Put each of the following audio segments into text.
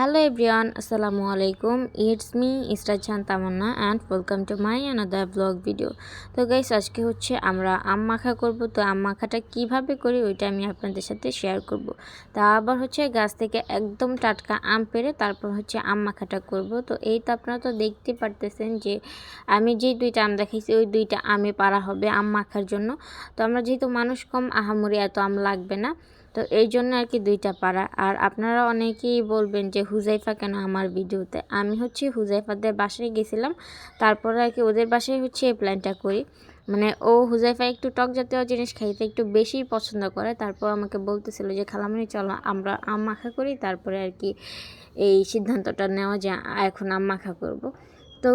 Hello everyone আসসালামু আলাইকুম it's me Israjan Tamanna and welcome to my another vlog video তো guys আজকে হচ্ছে আমরা আম মাখা করব। তো আম মাখাটা কীভাবে করি, ওইটা আমি আপনাদের সাথে শেয়ার করব। তা আবার হচ্ছে গাছ থেকে একদম টাটকা আম পেরে তারপর হচ্ছে আম মাখাটা করব। তো এই তো আপনারা তো দেখতে পারতেছেন যে আমি যে দুইটা আম দেখাইছি, ওই দুইটা আমে পারা হবে আম মাখার জন্য। তো আমরা যেহেতু মানুষ কম, আহামরি এত আম লাগবে না। তো এই জন্য আর কি দুইটা পাড়া। আর আপনারা অনেকেই বলবেন যে, হুজাইফা কেন আমার ভিডিওতে? আমি হচ্ছে হুজাইফাদের বাসায় গেছিলাম। তারপরে আর কি ওদের বাসায় হচ্ছে এই প্ল্যানটা করি। মানে ও হুজাইফা একটু টক জাতীয় জিনিস খাইতে একটু বেশি পছন্দ করে। তারপর আমাকে বলতেছিল যে, খালামনি, চলো আমরা আম মাখা করি। তারপরে আর কি এই সিদ্ধান্তটা নেওয়া যে এখন আম মাখা করব। তো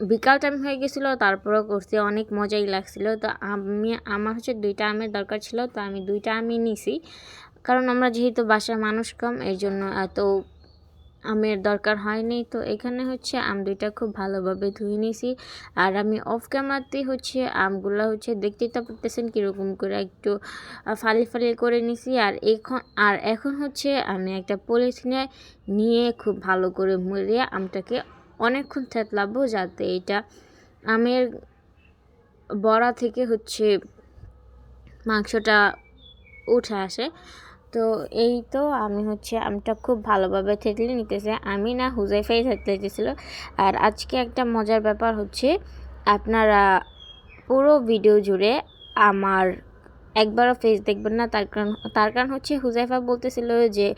বিকাল টাইম হয়ে গেছিল, তারপরেও করছি অনেক মজাই লাগছিল। তো আমি, আমার হচ্ছে দুইটা আমের দরকার ছিল, তো আমি দুইটা আমি নিছি। কারণ আমরা যেহেতু বাসায় মানুষ কম, এই জন্য এত আমের দরকার হয়নি। তো এখানে হচ্ছে আম দুইটা খুব ভালোভাবে ধুয়ে নিয়েছি আর আমি অফ ক্যামেরাতেই হচ্ছে আমগুলো হচ্ছে দেখতেই তো পারতেছেন কীরকম করে একটু ফালি ফালি করে নিছি। আর এখন আর এখন হচ্ছে আমি একটা পলিথিনে নিয়ে খুব ভালো করে মুড়িয়ে আমটাকে অনেকক্ষণ থেতলাবো যাতে এটা আমের বড়া থেকে হচ্ছে মাংসটা উঠে আসে। তো এই তো আমি হচ্ছে আমটা খুব ভালোভাবে থেতলে নিতেছে। আমি না হুজাইফাই থেতলে দিতেছিল আর আজকে একটা মজার ব্যাপার হচ্ছে, আপনারা পুরো ভিডিও জুড়ে আমার একবারও ফেস দেখবেন না। তার কারণ তার কারণ হচ্ছে হুজাইফা বলতেছিল যে,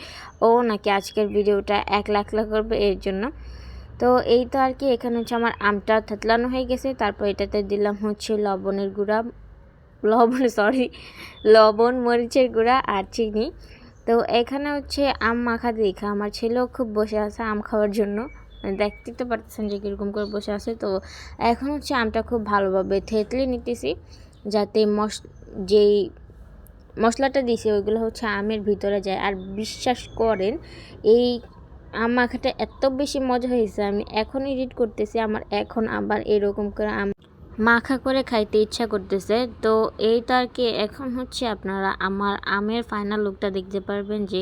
ও নাকি আজকের ভিডিওটা এক লাখ লাখ করবে এর জন্য। তো এই তো আর কি, এখানে হচ্ছে আমার আমটা থেতলানো হয়ে গেছে। তারপর এটাতে দিলাম হচ্ছে লবণের গুঁড়া, লবণ সরি লবণ, মরিচের গুঁড়া আর চিনি। তো এখানে হচ্ছে আম মাখা দেখা, আমার ছেলেও খুব বসে আছে আম খাওয়ার জন্য। দেখতে তো পারতেছেন যে কীরকম করে বসে আছে। তো এখন হচ্ছে আমটা খুব ভালোভাবে থেতলে নিতেছি, যাতে মশ যেই মশলাটা দিছি ওইগুলো হচ্ছে আমের ভিতরে যায়। আর বিশ্বাস করেন, এই আম মাখাটা এত বেশি মজা হয়েছে। আমি এখন এডিট করতেছি, আমার এখন আবার এরকম করে আম মাখা করে খাইতে ইচ্ছা করতেছে। তো এইটা আর কি, এখন হচ্ছে আপনারা আমার আমের ফাইনাল লুকটা দেখতে পারবেন যে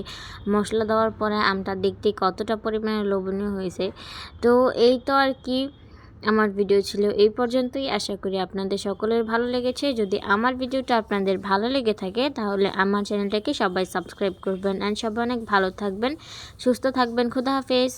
মশলা দেওয়ার পরে আমটা দেখতে কতটা পরিমাণে লোভনীয় হয়েছে। তো এই তো আর কি আমার ভিডিও ছিল এই পর্যন্তই। আশা করি আপনাদের সকলের ভালো লেগেছে। যদি আমার ভিডিওটা আপনাদের ভালো লেগে থাকে, তাহলে আমার চ্যানেলটাকে সবাই সাবস্ক্রাইব করবেন। অ্যান্ড সবাই অনেক ভালো থাকবেন, সুস্থ থাকবেন। খুদা হাফেজ।